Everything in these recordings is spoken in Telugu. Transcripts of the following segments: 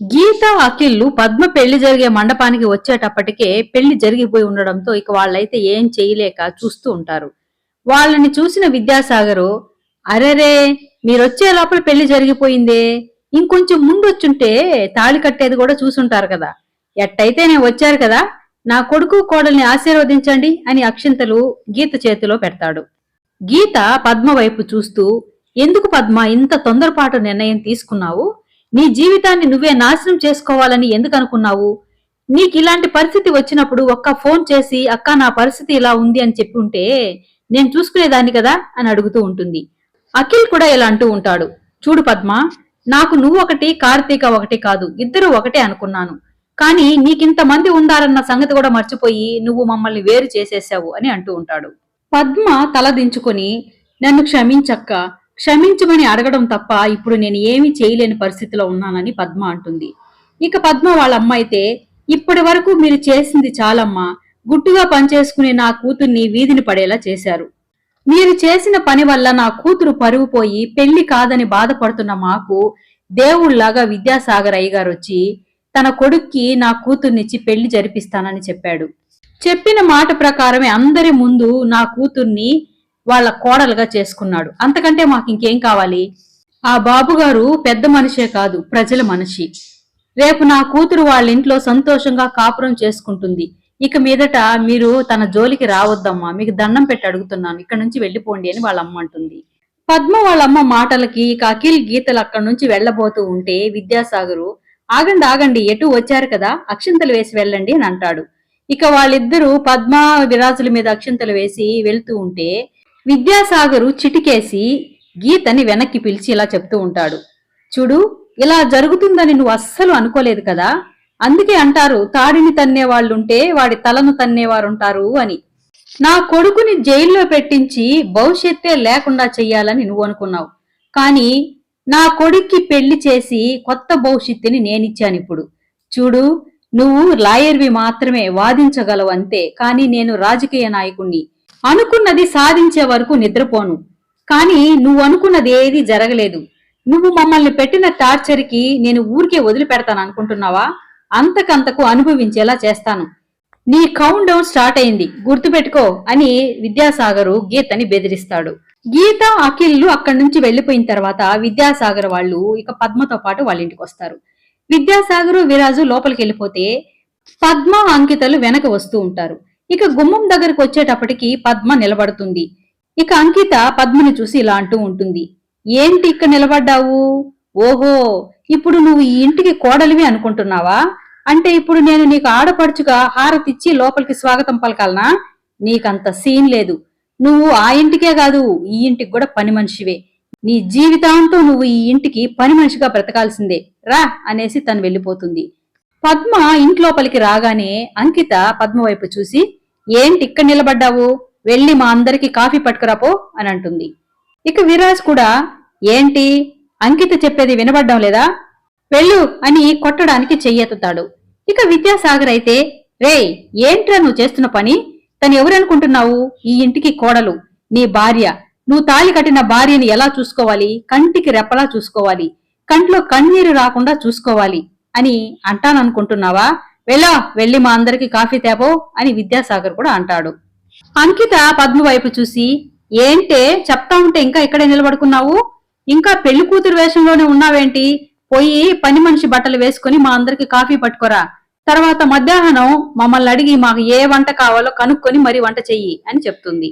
గీత అఖిల్లు పద్మ పెళ్ళి జరిగే మండపానికి వచ్చేటప్పటికే పెళ్ళి జరిగిపోయి ఉండడంతో ఇక వాళ్ళైతే ఏం చేయలేక చూస్తూ ఉంటారు. వాళ్ళని చూసిన విద్యాసాగరు అరెరే మీరొచ్చే లోపల పెళ్ళి జరిగిపోయిందే. ఇంకొంచెం ముందు వచ్చుంటే తాళి కట్టేది కూడా చూసుంటారు కదా. ఎట్టయితే నేను వచ్చారు కదా నా కొడుకు కోడల్ని ఆశీర్వదించండి అని అక్షింతలు గీత చేతిలో పెడతాడు. గీత పద్మ వైపు చూస్తూ ఎందుకు పద్మ ఇంత తొందరపాటు నిర్ణయం తీసుకున్నావు? నీ జీవితాన్ని నువ్వే నాశనం చేసుకోవాలని ఎందుకు అనుకున్నావు? నీకు ఇలాంటి పరిస్థితి వచ్చినప్పుడు ఒక్క ఫోన్ చేసి అక్క నా పరిస్థితి ఇలా ఉంది అని చెప్పి ఉంటే నేను చూసుకునేదాన్ని కదా అని అడుగుతూ ఉంటుంది. అఖిల్ కూడా ఇలా అంటూ ఉంటాడు. చూడు పద్మ నాకు నువ్వు ఒకటి కార్తీక ఒకటి కాదు ఇద్దరు ఒకటే అనుకున్నాను. కానీ నీకింతమంది ఉండారన్న సంగతి కూడా మర్చిపోయి నువ్వు మమ్మల్ని వేరు చేసేసావు అని అంటూ ఉంటాడు. పద్మ తలదించుకొని నన్ను క్షమించక్క క్షమించమని అడగడం తప్ప ఇప్పుడు నేను ఏమీ చేయలేని పరిస్థితిలో ఉన్నానని పద్మ అంటుంది. ఇక పద్మ వాళ్ళ అమ్మ అయితే ఇప్పటి వరకు మీరు చేసింది చాలమ్మా. గుట్టుగా పనిచేసుకునే నా కూతుర్ని వీధిని పడేలా చేశారు. మీరు చేసిన పని వల్ల నా కూతురు పరువు పోయి పెళ్ళి కాదని బాధపడుతున్న మాకు దేవుళ్ళాగా విద్యాసాగర్ అయ్య గారు వచ్చి తన కొడుక్కి నా కూతుర్నిచ్చి పెళ్ళి జరిపిస్తానని చెప్పాడు. చెప్పిన మాట ప్రకారమే అందరి ముందు నా కూతుర్ని వాళ్ళ కోడలుగా చేసుకున్నాడు. అంతకంటే మాకు ఇంకేం కావాలి? ఆ బాబుగారు పెద్ద మనిషే కాదు ప్రజల మనిషి. రేపు నా కూతురు వాళ్ళ ఇంట్లో సంతోషంగా కాపురం చేసుకుంటుంది. ఇక మీదట మీరు తన జోలికి రావద్దమ్మా మీకు దండం పెట్టి అడుగుతున్నాను ఇక్కడ నుంచి వెళ్ళిపోండి అని వాళ్ళ అమ్మ అంటుంది. పద్మ వాళ్ళమ్మ మాటలకి ఇక అఖిల్ గీతలు అక్కడి నుంచి వెళ్ళబోతూ ఉంటే విద్యాసాగరు ఆగండి ఆగండి ఎటు వచ్చారు కదా అక్షింతలు వేసి వెళ్ళండి అని అంటాడు. ఇక వాళ్ళిద్దరూ పద్మ విరాజుల మీద అక్షింతలు వేసి వెళ్తూ ఉంటే విద్యాసాగరు చిటికేసి గీతని వెనక్కి పిలిచి ఇలా చెప్తూ ఉంటాడు. చూడు ఇలా జరుగుతుందని నువ్వు అస్సలు అనుకోలేదు కదా? అందుకే అంటారు తాడిని తన్నే వాళ్ళుంటే వాడి తలను తన్నేవారుంటారు అని. నా కొడుకుని జైల్లో పెట్టించి భవిష్యత్తే లేకుండా చెయ్యాలని నువ్వు అనుకున్నావు. కానీ నా కొడుక్కి పెళ్ళి చేసి కొత్త భవిష్యత్తుని నేనిచ్చాను ఇప్పుడు. చూడు నువ్వు లాయర్వి మాత్రమే వాదించగలవు అంతే కానీ నేను రాజకీయ నాయకుణ్ణి. అనుకున్నది సాధించే వరకు నిద్రపోను. కానీ నువ్వు అనుకున్నది ఏది జరగలేదు. నువ్వు మమ్మల్ని పెట్టిన టార్చర్కి నేను ఊరికే వదిలిపెడతాను అనుకుంటున్నావా? అంతకంతకు అనుభవించేలా చేస్తాను. నీ కౌంట్ డౌన్ స్టార్ట్ అయింది. గుర్తుపెట్టుకో అని విద్యాసాగరు గీతని బెదిరిస్తాడు. గీత అఖిల్లు అక్కడి నుంచి వెళ్ళిపోయిన తర్వాత విద్యాసాగర్ వాళ్ళు ఇక పద్మతో పాటు వాళ్ళ ఇంటికి వస్తారు. విద్యాసాగరు విరాజు లోపలికి వెళ్ళిపోతే పద్మ అంకితలు వెనక వస్తూ ఉంటారు. ఇక గుమ్మం దగ్గరకు వచ్చేటప్పటికి పద్మ నిలబడుతుంది. ఇక అంకిత పద్మని చూసి ఇలా అంటూ ఉంటుంది. ఏంటి ఇక్కడ నిలబడ్డావు? ఓహో ఇప్పుడు నువ్వు ఈ ఇంటికి కోడలివి అనుకుంటున్నావా? అంటే ఇప్పుడు నేను నీకు ఆడపడుచుగా హారతిచ్చి లోపలికి స్వాగతం పలకాలనా? నీకంత సీన్ లేదు. నువ్వు ఆ ఇంటికే కాదు ఈ ఇంటికి కూడా పని మనిషివే. నీ జీవితాంతం నువ్వు ఈ ఇంటికి పని మనిషిగా బ్రతకాల్సిందే. రా అనేసి తను వెళ్ళిపోతుంది. పద్మ ఇంట్లోపలికి రాగానే అంకిత పద్మ వైపు చూసి ఏంటి ఇక్కడ నిలబడ్డావు? వెళ్ళి మా అందరికి కాఫీ పట్టుకురాపో అని అంటుంది. ఇక విరాజ్ కూడా ఏంటి? అంకిత చెప్పేది వినబడ్డం లేదా? వెళ్ళు అని కొట్టడానికి చెయ్యెత్తుతాడు ఇక విద్యాసాగర్ అయితే రేయ్ ఏంట్రా నువ్వు చేస్తున్న పని? తను ఎవరనుకుంటున్నావు? ఈ ఇంటికి కోడలు నీ భార్య. నువ్వు తాళి కట్టిన భార్యని ఎలా చూసుకోవాలి? కంటికి రెప్పలా చూసుకోవాలి. కంట్లో కన్నీరు రాకుండా చూసుకోవాలి అని అంటాననుకుంటున్నావా? వెళ్ళా వెళ్ళి మా అందరికి కాఫీ తేపో అని విద్యాసాగర్ కూడా అంటాడు. అంకిత పద్మ వైపు చూసి ఏంటే చెప్తా ఉంటే ఇంకా ఇక్కడే నిలబడుకున్నావు? ఇంకా పెళ్ళి కూతురు వేషంలోనే ఉన్నావేంటి? పోయి పని మనిషి బట్టలు వేసుకుని మా అందరికి కాఫీ పట్టుకోరా. తర్వాత మధ్యాహ్నం మమ్మల్ని అడిగి మాకు ఏ వంట కావాలో కనుక్కొని మరి వంట చెయ్యి అని చెప్తుంది.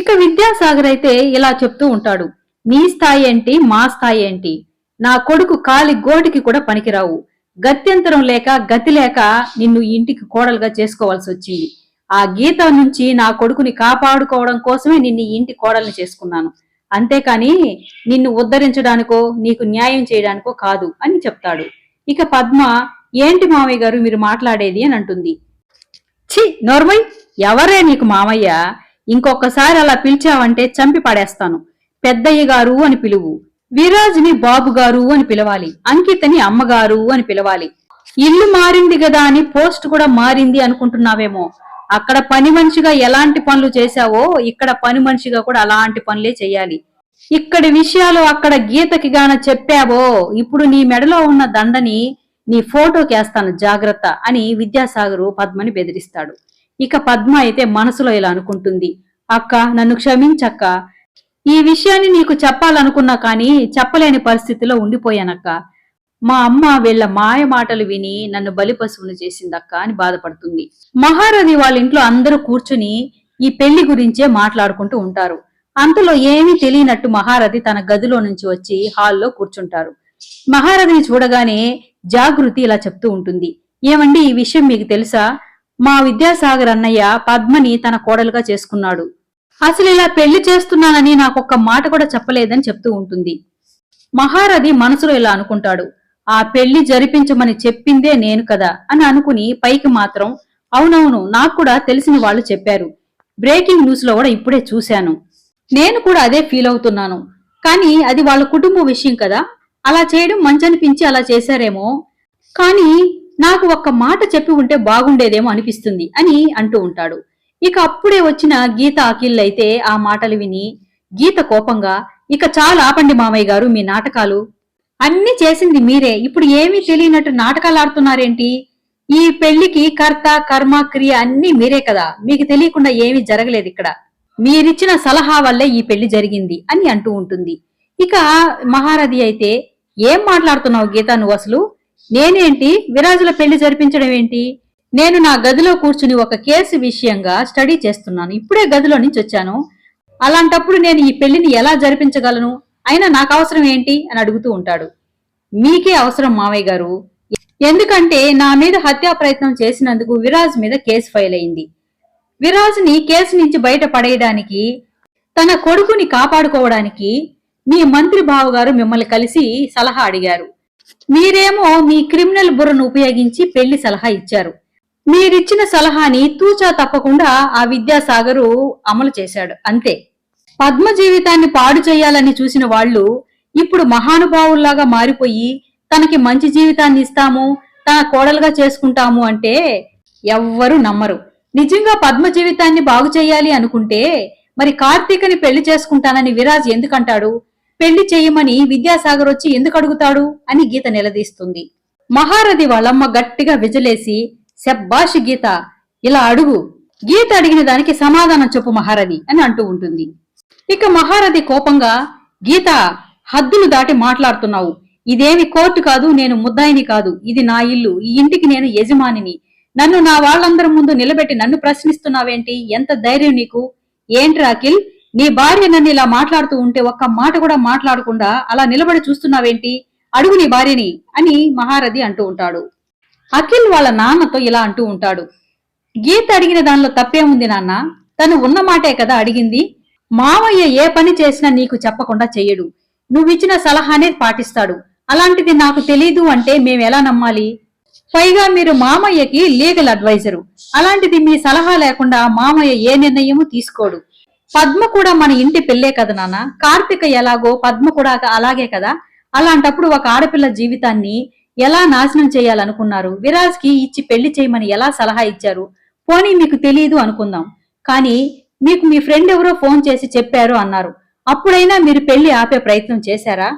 ఇక విద్యాసాగర్ అయితే ఇలా చెప్తూ ఉంటాడు. నీ స్థాయి ఏంటి? మా స్థాయి ఏంటి? నా కొడుకు కాలి గోటికి కూడా పనికిరావు. గత్యంతరం లేక గతి లేక నిన్ను ఇంటికి కోడలుగా చేసుకోవాల్సి వచ్చింది. ఆ గీత నుంచి నా కొడుకుని కాపాడుకోవడం కోసమే నిన్ను ఇంటి కోడల్ని చేసుకున్నాను. అంతేకాని నిన్ను ఉద్ధరించడానికో నీకు న్యాయం చేయడానికో కాదు అని చెప్తాడు. ఇక పద్మ ఏంటి మామయ్య గారు మీరు మాట్లాడేది? అని అంటుంది. ఛీ నోర్మయ్ ఎవరే నీకు మామయ్య ఇంకొకసారి అలా పిలిచావంటే చంపి పడేస్తాను. పెద్దయ్య గారు అని పిలువు. విరాజ్ని బాబుగారు అని పిలవాలి అంకితని అమ్మగారు అని పిలవాలి. ఇల్లు మారింది కదా అని పోస్ట్ కూడా మారింది అనుకుంటున్నావేమో. అక్కడ పని మనిషిగా ఎలాంటి పనులు చేశావో ఇక్కడ పని మనిషిగా కూడా అలాంటి పనులే చేయాలి. ఇక్కడి విషయాలు అక్కడ గీతకి గాన చెప్పావో ఇప్పుడు నీ మెడలో ఉన్న దండని నీ ఫోటోకేస్తాను జాగ్రత్త అని విద్యాసాగరు పద్మని బెదిరిస్తాడు. ఇక పద్మ అయితే మనసులో ఇలా అనుకుంటుంది. అక్క నన్ను క్షమించక్క ఈ విషయాన్ని నీకు చెప్పాలనుకున్నా కానీ చెప్పలేని పరిస్థితిలో ఉండిపోయానక్క. మా అమ్మ వీళ్ళ మాయ మాటలు విని నన్ను బలిపశువును చేసిందక్క అని బాధపడుతుంది. మహారథి వాళ్ళ ఇంట్లో అందరూ కూర్చుని ఈ పెళ్ళి గురించే మాట్లాడుకుంటూ ఉంటారు. అంతలో ఏమీ తెలియనట్టు మహారథి తన గదిలో నుంచి వచ్చి హాల్లో కూర్చుంటారు. మహారథిని చూడగానే జాగృతి ఇలా చెప్తూ ఉంటుంది. ఏమండి ఈ విషయం మీకు తెలుసా? మా విద్యాసాగర్ అన్నయ్య పద్మని తన కోడలుగా చేసుకున్నాడు. అసలు ఇలా పెళ్ళి చేస్తున్నానని నాకు ఒక్క మాట కూడా చెప్పలేదని చెప్తూ ఉంటుంది. మహారథి మనసులో ఇలా అనుకుంటాడు. ఆ పెళ్ళి జరిపించమని చెప్పిందే నేను కదా అని అనుకుని పైకి మాత్రం అవునవును నాకు కూడా తెలిసిన వాళ్ళు చెప్పారు. బ్రేకింగ్ న్యూస్లో కూడా ఇప్పుడే చూశాను. నేను కూడా అదే ఫీల్ అవుతున్నాను. కానీ అది వాళ్ళ కుటుంబ విషయం కదా. అలా చేయడం మంచనిపించి అలా చేశారేమో. కానీ నాకు ఒక్క మాట చెప్పి ఉంటే బాగుండేదేమో అనిపిస్తుంది అని అంటూ ఉంటాడు. ఇక అప్పుడే వచ్చిన గీత అఖిల్ అయితే ఆ మాటలు విని గీత కోపంగా ఇక చాలా ఆపండి మామయ్య గారు మీ నాటకాలు. అన్ని చేసింది మీరే. ఇప్పుడు ఏమీ తెలియనట్టు నాటకాలు ఆడుతున్నారేంటి? ఈ పెళ్ళికి కర్త కర్మ క్రియ అన్ని మీరే కదా. మీకు తెలియకుండా ఏమీ జరగలేదు ఇక్కడ. మీరిచ్చిన సలహా వల్లే ఈ పెళ్ళి జరిగింది అని అంటూ ఉంటుంది. ఇక మహారథి అయితే ఏం మాట్లాడుతున్నావు గీత నువ్వు అసలు? నేనేంటి? విరాజుల పెళ్ళి జరిపించడం ఏంటి? నేను నా గదిలో కూర్చుని ఒక కేసు విషయంగా స్టడీ చేస్తున్నాను. ఇప్పుడే గదిలో నుంచి వచ్చాను. అలాంటప్పుడు నేను ఈ పెళ్ళిని ఎలా జరిపించగలను? అయినా నాకు అవసరం ఏంటి? అని అడుగుతూ ఉంటాడు. మీకే అవసరం మావయ్య గారు. ఎందుకంటే నా మీద హత్యా ప్రయత్నం చేసినందుకు విరాజ్ మీద కేసు ఫైల్ అయింది. విరాజ్ని కేసు నుంచి బయట పడేయడానికి తన కొడుకుని కాపాడుకోవడానికి మీ మంత్రి బావగారు మిమ్మల్ని కలిసి సలహా అడిగారు. మీరేమో మీ క్రిమినల్ బుర్రను ఉపయోగించి పెళ్ళి సలహా ఇచ్చారు. మీరిచ్చిన సలహాని తూచా తప్పకుండా ఆ విద్యాసాగరు అమలు చేశాడు. అంతే. పద్మ జీవితాన్ని పాడు చేయాలని చూసిన వాళ్ళు ఇప్పుడు మహానుభావుల్లాగా మారిపోయి తనకి మంచి జీవితాన్ని ఇస్తాము తన కోడలుగా చేసుకుంటాము అంటే ఎవ్వరూ నమ్మరు. నిజంగా పద్మ జీవితాన్ని బాగు చేయాలి అనుకుంటే మరి కార్తీకని పెళ్ళి చేసుకుంటానని విరాజ్ ఎందుకంటాడు? పెళ్ళి చేయమని విద్యాసాగర్ వచ్చి ఎందుకు అడుగుతాడు? అని గీత నిలదీస్తుంది. మహారథి వాళ్ళమ్మ గట్టిగా విజలేసి శబ్బాష్ గీత. ఇలా అడుగు. గీత అడిగిన దానికి సమాధానం చెప్పు మహారథి అని అంటూ ఉంటుంది. ఇక మహారథి కోపంగా గీత హద్దులు దాటి మాట్లాడుతున్నావు. ఇదేమి కోర్టు కాదు నేను ముద్దాయిని కాదు. ఇది నా ఇల్లు. ఈ ఇంటికి నేను యజమానిని. నన్ను నా వాళ్ళందరి ముందు నిలబెట్టి నన్ను ప్రశ్నిస్తున్నావేంటి? ఎంత ధైర్యం నీకు? ఏంట్రా అఖిల్ నీ భార్య నన్ను ఇలా మాట్లాడుతూ ఉంటే ఒక్క మాట కూడా మాట్లాడకుండా అలా నిలబడి చూస్తున్నావేంటి? అడుగు నీ భార్యని అని మహారథి అంటూ ఉంటాడు. అఖిల్ వాళ్ళ నాన్నతో ఇలా అంటూ ఉంటాడు. గీత అడిగిన దానిలో తప్పేముంది నాన్న? తను ఉన్న మాటే కదా అడిగింది. మావయ్య ఏ పని చేసినా నీకు చెప్పకుండా చెయ్యడు నువ్విచ్చిన సలహానే పాటిస్తాడు. అలాంటిది నాకు తెలీదు అంటే మేము ఎలా నమ్మాలి? పైగా మీరు మామయ్యకి లీగల్ అడ్వైజరు. అలాంటిది మీ సలహా లేకుండా మామయ్య ఏ నిర్ణయము తీసుకోడు. పద్మ కూడా మన ఇంటి పెళ్ళే కదా నాన్న? కార్తిక ఎలాగో పద్మ కూడా అలాగే కదా? అలాంటప్పుడు ఒక ఆడపిల్ల జీవితాన్ని ఎలా నాశనం చేయాలనుకున్నారు? విరాజ్కి ఇచ్చి పెళ్ళి చేయమని ఎలా సలహా ఇచ్చారు? పోనీ మీకు తెలియదు అనుకుందాం. కానీ మీకు మీ ఫ్రెండ్ ఎవరో ఫోన్ చేసి చెప్పారు అన్నారు. అప్పుడైనా మీరు పెళ్ళి ఆపే ప్రయత్నం చేశారా?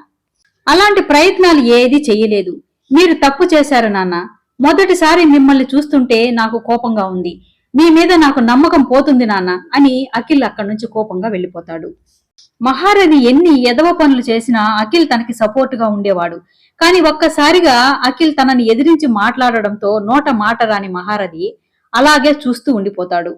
అలాంటి ప్రయత్నాలు ఏదీ చెయ్యలేదు మీరు తప్పు చేశారు నాన్న. మొదటిసారి మిమ్మల్ని చూస్తుంటే నాకు కోపంగా ఉంది. మీ మీద నాకు నమ్మకం పోతుంది నాన్న అని అఖిల్ అక్కడి నుంచి కోపంగా వెళ్ళిపోతాడు. మహారథి ఎన్ని ఎదవ పనులు చేసినా అఖిల్ తనకి సపోర్ట్గా ఉండేవాడు. కానీ ఒక్కసారిగా అఖిల్ తనని ఎదిరించి మాట్లాడడంతో నోట మాట రాని మహారథి అలాగే చూస్తూ ఉండిపోతాడు.